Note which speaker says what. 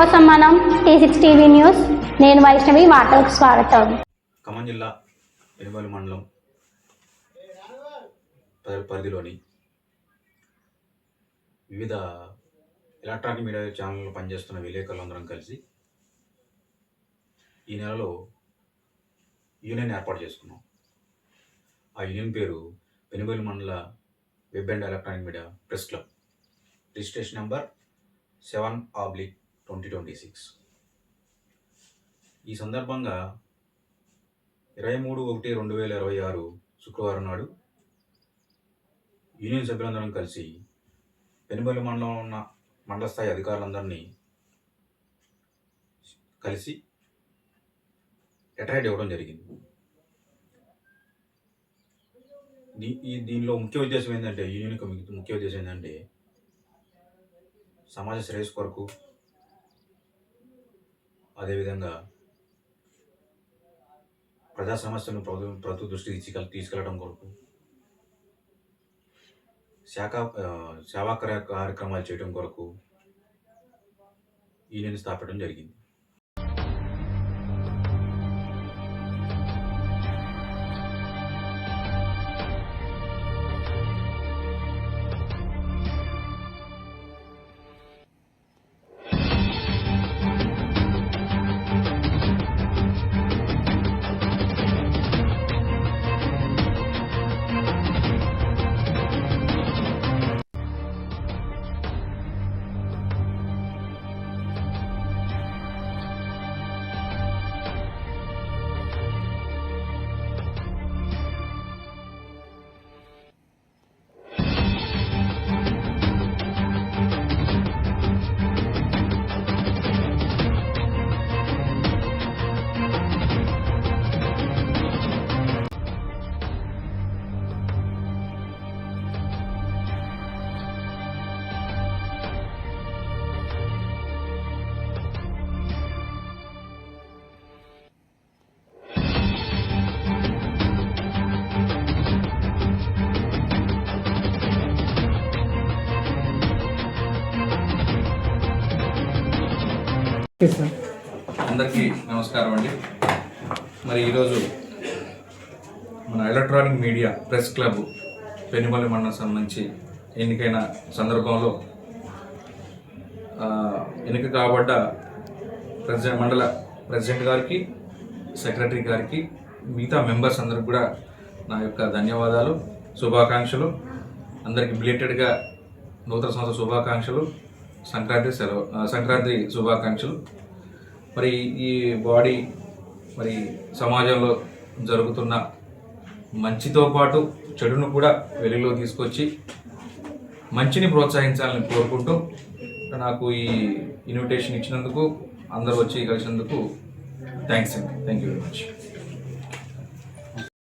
Speaker 1: కోసం మనం tea six TV news నేను వైష్ణవి వార్తలకు స్వాగతం.
Speaker 2: ఖమ్మం జిల్లా పెనుమల మండలం పరి- పరిధిలోని వివిధ ఎలక్ట్రానిక్ మీడియా ఛానల్లో పనిచేస్తున్న విలేకరులందరం కలిసి ఈ నెలలో యూనియన్ ఏర్పాటు చేసుకున్నాం. ఆ యూనియన్ పేరు వెనుబలి మండల web and electronic media press club. Registration number seven oblique twenty twenty six. ఈ సందర్భంగా ఇరవై మూడు ఒకటి రెండు వేల ఇరవై ఆరు శుక్రవారం నాడు యూనియన్ సభ్యులందరం కలిసి పెనుబలి మండలంలో ఉన్న మండల స్థాయి అధికారులందరినీ కలిసి ఎటైడ్ ఇవ్వడం జరిగింది. దీ ఈ దీనిలో ముఖ్య ఉద్దేశం ఏంటంటే యూనియన్ ముఖ్య- ముఖ్య ఉద్దేశం ఏంటంటే సమాజ శ్రేయస్సు కొరకు అదేవిధంగా ప్రజా సమస్యలను ప్రభు ప్రభుత్వ దృష్టికి తీసుకెళ్ తీసుకెళ్ళడం కొరకు శాఖ సేవా కార్యక్రమాలు చేయడం కొరకు యూనియన్ స్థాపించడం జరిగింది.
Speaker 3: అందరికీ నమస్కారం అండి. మరి ఈరోజు మన electronic media press club Penumalli మండలం సంబంధించి ఎన్నికైన సందర్భంలో ఎన్నిక కాబడ్డ ప్రెసిడెంట్ మండల ప్రెసిడెంట్ గారికి సెక్రటరీ గారికి మిగతా మెంబర్స్ అందరికి కూడా నా యొక్క ధన్యవాదాలు శుభాకాంక్షలు. అందరికీ బిలేటెడ్గా నూతన సంవత్సర శుభాకాంక్షలు. సంక్రాంతి సెలవు సంక్రాంతి శుభాకాంక్షలు. మరి ఈ బాడీ మరి సమాజంలో జరుగుతున్న మంచితో పాటు చెడును కూడా వెలుగులో తీసుకొచ్చి మంచిని ప్రోత్సహించాలని కోరుకుంటూ నాకు ఈ ఇన్విటేషన్ ఇచ్చినందుకు అందరూ వచ్చి కలిసినందుకు థ్యాంక్స్ అండి. Thank you very much